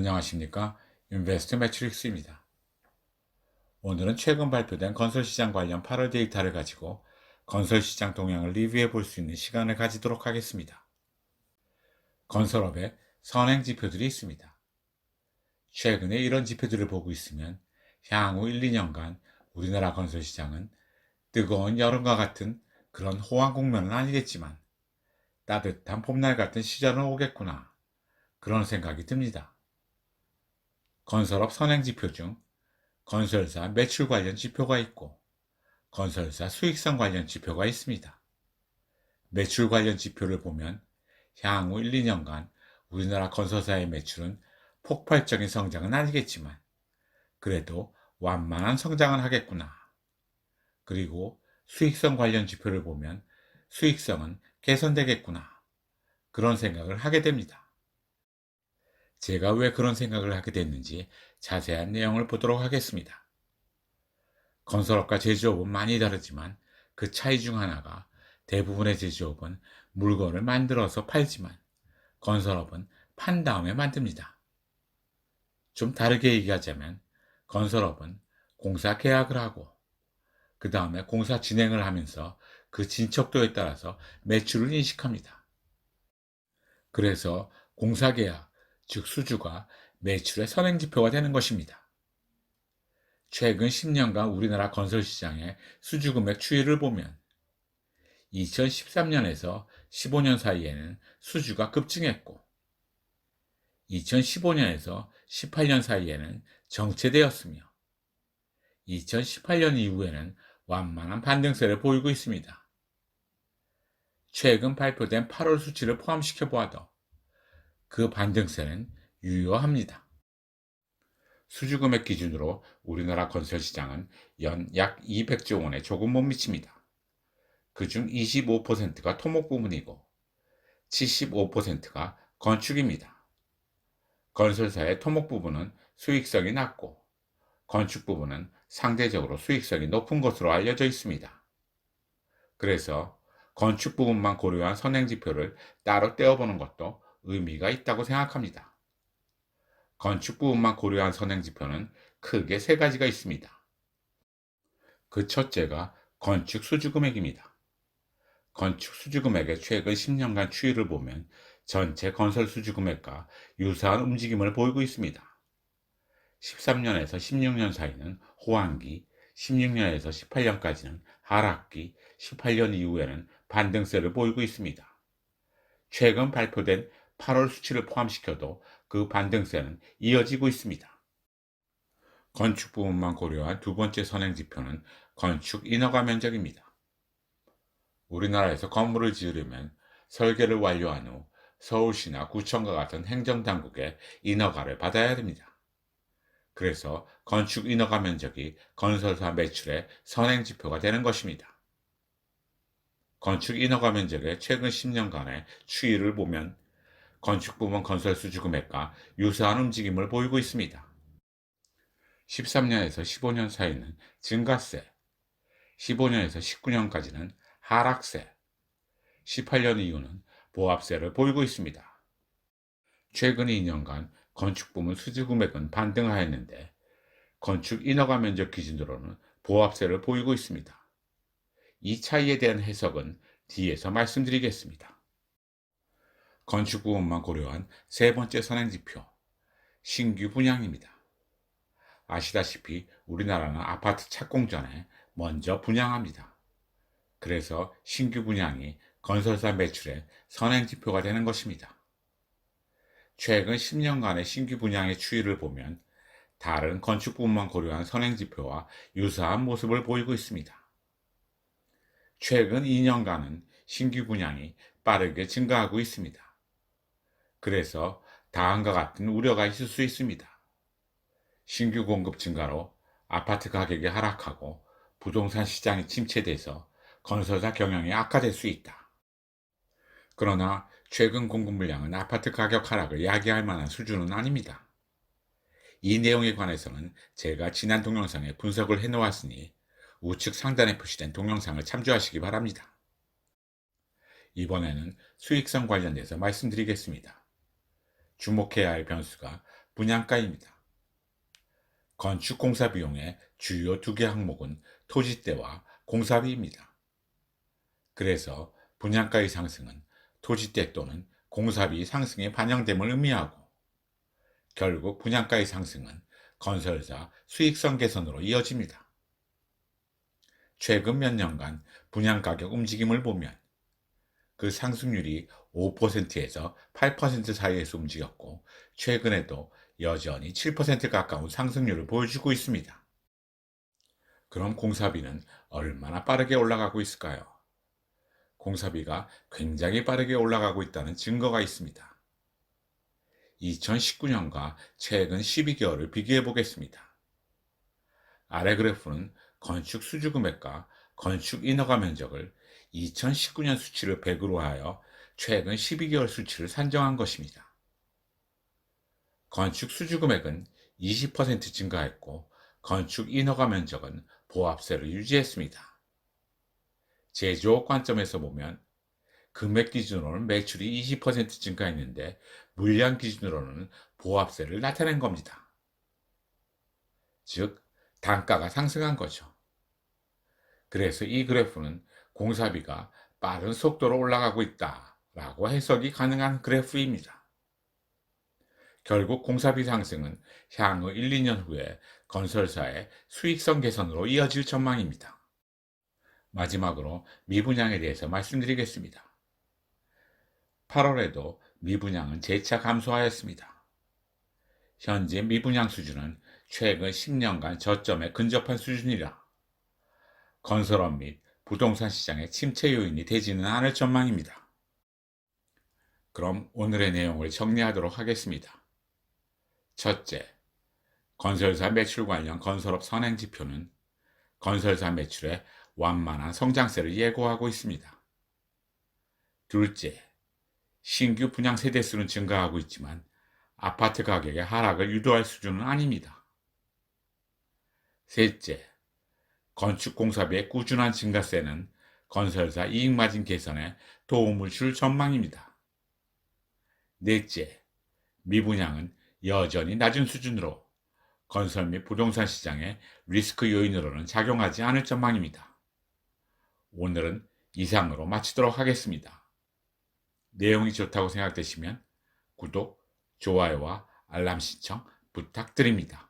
안녕하십니까. 인베스트 매트릭스입니다. 오늘은 최근 발표된 건설시장 관련 8월 데이터를 가지고 건설시장 동향을 리뷰해 볼 수 있는 시간을 가지도록 하겠습니다. 건설업에 선행 지표들이 있습니다. 최근에 이런 지표들을 보고 있으면 향후 1, 2년간 우리나라 건설시장은 뜨거운 여름과 같은 그런 호황 국면은 아니겠지만 따뜻한 봄날 같은 시절은 오겠구나. 그런 생각이 듭니다. 건설업 선행 지표 중 건설사 매출 관련 지표가 있고 건설사 수익성 관련 지표가 있습니다. 매출 관련 지표를 보면 향후 1, 2년간 우리나라 건설사의 매출은 폭발적인 성장은 아니겠지만 그래도 완만한 성장은 하겠구나. 그리고 수익성 관련 지표를 보면 수익성은 개선되겠구나. 그런 생각을 하게 됩니다. 제가 왜 그런 생각을 하게 됐는지 자세한 내용을 보도록 하겠습니다. 건설업과 제조업은 많이 다르지만 그 차이 중 하나가 대부분의 제조업은 물건을 만들어서 팔지만 건설업은 판 다음에 만듭니다. 좀 다르게 얘기하자면 건설업은 공사 계약을 하고 그 다음에 공사 진행을 하면서 그 진척도에 따라서 매출을 인식합니다. 그래서 공사 계약, 즉 수주가 매출의 선행지표가 되는 것입니다. 최근 10년간 우리나라 건설 시장의 수주 금액 추이를 보면 2013년에서 15년 사이에는 수주가 급증했고 2015년에서 18년 사이에는 정체되었으며 2018년 이후에는 완만한 반등세를 보이고 있습니다. 최근 발표된 8월 수치를 포함시켜 보아도 그 반등세는 유효합니다. 수주금액 기준으로 우리나라 건설 시장은 연 약 200조 원에 조금 못 미칩니다. 그중 25%가 토목 부문이고 75%가 건축입니다. 건설사의 토목 부분은 수익성이 낮고 건축 부분은 상대적으로 수익성이 높은 것으로 알려져 있습니다. 그래서 건축 부분만 고려한 선행 지표를 따로 떼어보는 것도 의미가 있다고 생각합니다. 건축 부분만 고려한 선행지표는 크게 세 가지가 있습니다. 그 첫째가 건축 수주금액입니다. 건축 수주금액의 최근 10년간 추이를 보면 전체 건설 수주금액과 유사한 움직임을 보이고 있습니다. 13년에서 16년 사이는 호황기, 16년에서 18년까지는 하락기, 18년 이후에는 반등세를 보이고 있습니다. 최근 발표된 8월 수치를 포함시켜도 그 반등세는 이어지고 있습니다. 건축 부분만 고려한 두 번째 선행 지표는 건축 인허가 면적입니다. 우리나라에서 건물을 지으려면 설계를 완료한 후 서울시나 구청과 같은 행정당국의 인허가를 받아야 됩니다. 그래서 건축 인허가 면적이 건설사 매출의 선행 지표가 되는 것입니다. 건축 인허가 면적의 최근 10년간의 추이를 보면 건축 부문 건설 수주 금액과 유사한 움직임을 보이고 있습니다. 13년에서 15년 사이는 증가세, 15년에서 19년까지는 하락세, 18년 이후는 보합세를 보이고 있습니다. 최근 2년간 건축 부문 수주 금액은 반등하였는데 건축 인허가 면적 기준으로는 보합세를 보이고 있습니다. 이 차이에 대한 해석은 뒤에서 말씀드리겠습니다. 건축 부분만 고려한 세 번째 선행지표, 신규 분양입니다. 아시다시피 우리나라는 아파트 착공 전에 먼저 분양합니다. 그래서 신규 분양이 건설사 매출의 선행지표가 되는 것입니다. 최근 10년간의 신규 분양의 추이를 보면 다른 건축 부분만 고려한 선행지표와 유사한 모습을 보이고 있습니다. 최근 2년간은 신규 분양이 빠르게 증가하고 있습니다. 그래서 다음과 같은 우려가 있을 수 있습니다. 신규 공급 증가로 아파트 가격이 하락하고 부동산 시장이 침체돼서 건설사 경영이 악화될 수 있다. 그러나 최근 공급 물량은 아파트 가격 하락을 야기할 만한 수준은 아닙니다. 이 내용에 관해서는 제가 지난 동영상에 분석을 해놓았으니 우측 상단에 표시된 동영상을 참조하시기 바랍니다. 이번에는 수익성 관련돼서 말씀드리겠습니다. 주목해야 할 변수가 분양가입니다. 건축 공사 비용의 주요 두 개 항목은 토지대와 공사비입니다. 그래서 분양가의 상승은 토지대 또는 공사비 상승에 반영됨을 의미하고 결국 분양가의 상승은 건설사 수익성 개선으로 이어집니다. 최근 몇 년간 분양 가격 움직임을 보면 그 상승률이 5%에서 8% 사이에서 움직였고 최근에도 여전히 7% 가까운 상승률을 보여주고 있습니다. 그럼 공사비는 얼마나 빠르게 올라가고 있을까요? 공사비가 굉장히 빠르게 올라가고 있다는 증거가 있습니다. 2019년과 최근 12개월을 비교해 보겠습니다. 아래 그래프는 건축 수주 금액과 건축 인허가 면적을 2019년 수치를 100으로 하여 최근 12개월 수치를 산정한 것입니다. 건축 수주 금액은 20% 증가했고 건축 인허가 면적은 보합세를 유지했습니다. 제조업 관점에서 보면 금액 기준으로는 매출이 20% 증가했는데 물량 기준으로는 보합세를 나타낸 겁니다. 즉, 단가가 상승한 거죠. 그래서 이 그래프는 공사비가 빠른 속도로 올라가고 있다라고 해석이 가능한 그래프입니다. 결국 공사비 상승은 향후 1, 2년 후에 건설사의 수익성 개선으로 이어질 전망입니다. 마지막으로 미분양에 대해서 말씀드리겠습니다. 8월에도 미분양은 재차 감소하였습니다. 현재 미분양 수준은 최근 10년간 저점에 근접한 수준이라 건설업 및 부동산 시장의 침체 요인이 되지는 않을 전망입니다. 그럼 오늘의 내용을 정리하도록 하겠습니다. 첫째, 건설사 매출 관련 건설업 선행 지표는 건설사 매출에 완만한 성장세를 예고하고 있습니다. 둘째, 신규 분양 세대 수는 증가하고 있지만 아파트 가격의 하락을 유도할 수준은 아닙니다. 셋째, 건축 공사비의 꾸준한 증가세는 건설사 이익마진 개선에 도움을 줄 전망입니다. 넷째, 미분양은 여전히 낮은 수준으로 건설 및 부동산 시장의 리스크 요인으로는 작용하지 않을 전망입니다. 오늘은 이상으로 마치도록 하겠습니다. 내용이 좋다고 생각되시면 구독, 좋아요와 알람 신청 부탁드립니다.